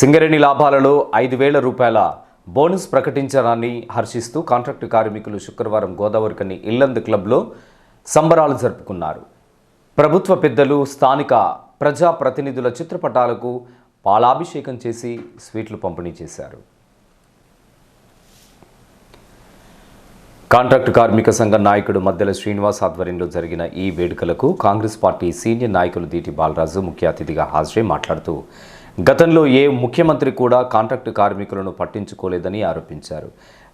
సింగరేణి లాభాలలో ఐదు వేల రూపాయల బోనస్ ప్రకటించడాన్ని హర్షిస్తూ కాంట్రాక్టు కార్మికులు శుక్రవారం గోదావరికని ఇల్లందు క్లబ్లో సంబరాలు జరుపుకున్నారు. ప్రభుత్వ పెద్దలు స్థానిక ప్రజాప్రతినిధుల చిత్రపటాలకు పాలాభిషేకం చేసి స్వీట్లు పంపిణీ చేశారు. కాంట్రాక్టు కార్మిక సంఘ నాయకుడు మద్దెల శ్రీనివాస్ ఆధ్వర్యంలో జరిగిన ఈ వేడుకలకు కాంగ్రెస్ పార్టీ సీనియర్ నాయకులు దీటి బాలరాజు ముఖ్య అతిథిగా హాజరై మాట్లాడుతూ గతంలో ఏ ముఖ్యమంత్రి కూడా కాంట్రాక్టు కార్మికులను పట్టించుకోలేదని ఆరోపించారు.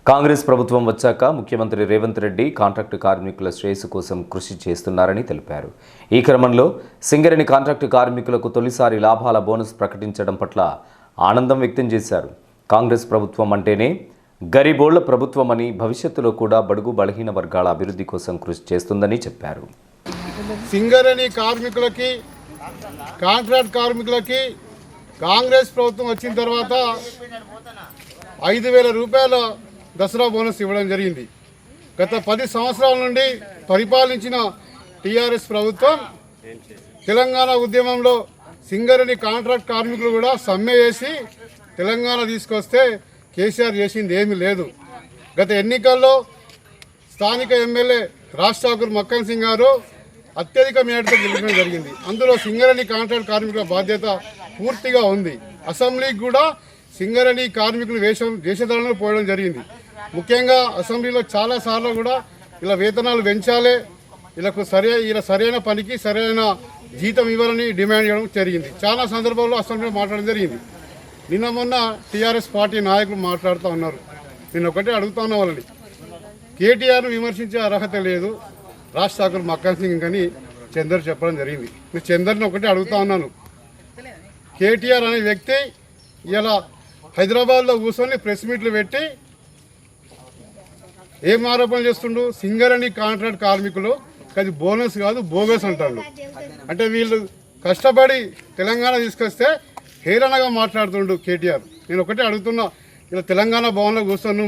కాంగ్రెస్ ప్రభుత్వం వచ్చాక ముఖ్యమంత్రి రేవంత్ రెడ్డి కాంట్రాక్టు కార్మికుల శ్రేయస్సు కోసం కృషి చేస్తున్నారని తెలిపారు. ఈ క్రమంలో సింగరేణి కాంట్రాక్టు కార్మికులకు తొలిసారి లాభాల బోనస్ ప్రకటించడం పట్ల ఆనందం వ్యక్తం చేశారు. కాంగ్రెస్ ప్రభుత్వం అంటేనే గరీబోళ్ళ ప్రభుత్వమని భవిష్యత్తులో కూడా బడుగు బలహీన వర్గాల అభివృద్ధి కోసం కృషి చేస్తుందని చెప్పారు. సింగరేణి కార్మికులకి కాంట్రాక్ట్ కార్మికులకి కాంగ్రెస్ ప్రభుత్వం వచ్చిన తర్వాత ఐదు వేల రూపాయల దసరా బోనస్ ఇవ్వడం జరిగింది. గత పది సంవత్సరాల నుండి పరిపాలించిన టీఆర్ఎస్ ప్రభుత్వం తెలంగాణ ఉద్యమంలో సింగరేణి కాంట్రాక్ట్ కార్మికులు కూడా సమ్మె చేసి తెలంగాణ తీసుకొస్తే కేసీఆర్ చేసింది ఏమీ లేదు. గత ఎన్నికల్లో స్థానిక ఎమ్మెల్యే రాజ్ ఠాకూర్ మక్కన్ సింగ్ గారు అత్యధిక మేరతో గెలిచడం జరిగింది. అందులో సింగరేణి కాంట్రాక్ట్ కార్మికుల బాధ్యత పూర్తిగా ఉంది. అసెంబ్లీకి కూడా సింగరేణి కార్మికులు వేషం వేషధారణలు పోవడం జరిగింది. ముఖ్యంగా అసెంబ్లీలో చాలా సార్లు కూడా ఇలా వేతనాలు పెంచాలి వీళ్ళకు సరే ఇలా సరైన పనికి సరైన జీతం ఇవ్వాలని డిమాండ్ చేయడం జరిగింది. చాలా సందర్భాల్లో అసెంబ్లీలో మాట్లాడడం జరిగింది. నిన్న మొన్న టీఆర్ఎస్ పార్టీ నాయకులు మాట్లాడుతూ ఉన్నారు. నేను ఒకటే అడుగుతా ఉన్న వాళ్ళని. కేటీఆర్ను విమర్శించే అర్హత లేదు. రాజ్ ఠాకూర్ మక్కన్ సింగ్ అని చందర్ చెప్పడం జరిగింది. నేను చందర్ని ఒకటే అడుగుతా ఉన్నాను. కేటీఆర్ అనే వ్యక్తి ఇలా హైదరాబాద్లో కూర్చొని ప్రెస్ మీట్లు పెట్టి ఏం ఆరోపణ చేస్తుండు? సింగర్ అని కాంట్రాక్ట్ కార్మికులు అది బోనస్ కాదు బోగస్ అంటారు. అంటే వీళ్ళు కష్టపడి తెలంగాణ తీసుకొస్తే హేళనగా మాట్లాడుతుండు కేటీఆర్. నేను ఒకటే అడుగుతున్నా ఇలా తెలంగాణ భవన్లో కూర్చొని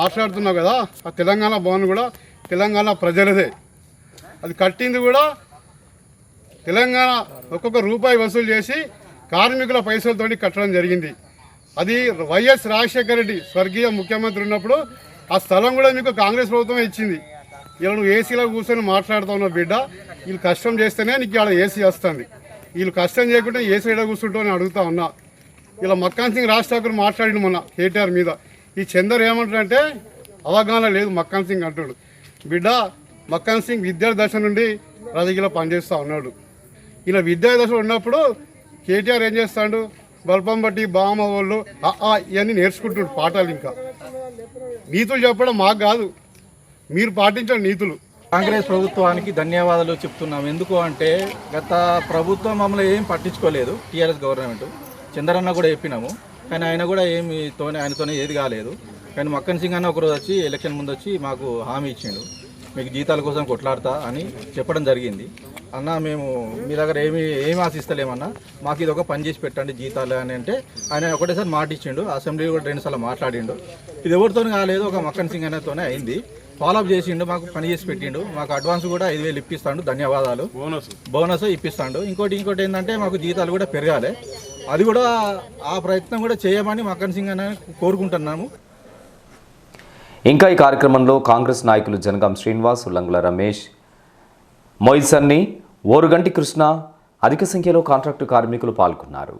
మాట్లాడుతున్నావు కదా ఆ తెలంగాణ భవన్ కూడా తెలంగాణ ప్రజలదే. అది కట్టింది కూడా తెలంగాణ ఒక్కొక్క రూపాయి వసూలు చేసి కార్మికుల పైసలతోటి కట్టడం జరిగింది. అది వైఎస్ రాజశేఖర రెడ్డి స్వర్గీయ ముఖ్యమంత్రి ఉన్నప్పుడు ఆ స్థలం కూడా మీకు కాంగ్రెస్ ప్రభుత్వం ఇచ్చింది. ఇలా నువ్వు ఏసీలో కూర్చొని మాట్లాడుతూ ఉన్నావు బిడ్డ వీళ్ళు కష్టం చేస్తేనే నీకు ఇక్కడ ఏసీ వస్తుంది. వీళ్ళు కష్టం చేయకుండా ఏసీ ఎడ కూర్చుంటావు అని అడుగుతా ఉన్నా. ఇలా మక్కాన్ సింగ్ రాజ్ ఠాకూర్ మాట్లాడిన మొన్న కేటీఆర్ మీద. ఈ చందర్ ఏమంటాడంటే అవగాహన లేదు మక్కాన్ సింగ్ అంటాడు. బిడ్డ మక్కాన్ సింగ్ విద్యార్థి దశ నుండి రాజకీయాల్లో పనిచేస్తూ ఉన్నాడు. ఇలా విద్యార్థి దశలో ఉన్నప్పుడు కేటీఆర్ ఏం చేస్తాడు? బల్పం బట్టి బామ వాళ్ళు ఇవన్నీ నేర్చుకుంటున్నాడు పాఠాలు ఇంకా. నీతులు చెప్పడం మాకు కాదు. మీరు పాటించండి నీతులు. కాంగ్రెస్ ప్రభుత్వానికి ధన్యవాదాలు చెప్తున్నాం. ఎందుకు అంటే గత ప్రభుత్వం మమ్మల్ని ఏం పట్టించుకోలేదు టీఆర్ఎస్ గవర్నమెంట్. చంద్రన్న కూడా చెప్పినాము. కానీ ఆయన కూడా ఏమి తోనే ఆయనతోనే ఏది కాలేదు. కానీ మక్కన్ సింగ్ అన్న ఒకరోజు వచ్చి ఎలక్షన్ ముందు వచ్చి మాకు హామీ ఇచ్చిండు. మీకు జీతాల కోసం కొట్లాడతా అని చెప్పడం జరిగింది. అన్న మేము మీ దగ్గర ఏమి ఏమి ఆశిస్తలేమన్నా మాకు ఇది ఒక పని చేసి పెట్టండి జీతాలు అని అంటే ఆయన ఒకటేసారి మాట ఇచ్చిండు అసెంబ్లీ కూడా రెండుసార్లు మాట్లాడిండు. ఇది ఎవరితో కాలేదు ఒక మక్కన్ సింగ్ అనేతోనే అయింది. ఫాలోఅప్ చేసిండు మాకు పని చేసి పెట్టిండు మాకు అడ్వాన్స్ కూడా ఐదు వేలు ఇప్పిస్తాడు ధన్యవాదాలు. బోనస్ బోనస్ ఇప్పిస్తాడు. ఇంకోటి ఇంకోటి ఏంటంటే మాకు జీతాలు కూడా పెరగాలి. అది కూడా ఆ ప్రయత్నం కూడా చేయమని మక్కన్ సింగ్ అని కోరుకుంటున్నాము. ఇంకా ఈ కార్యక్రమంలో కాంగ్రెస్ నాయకులు జనగాం శ్రీనివాస్ ఉల్లంగుల రమేష్ మొయిల్సన్ని ఓరుగంటి కృష్ణ అధిక సంఖ్యలో కాంట్రాక్టు కార్మికులు పాల్గొన్నారు.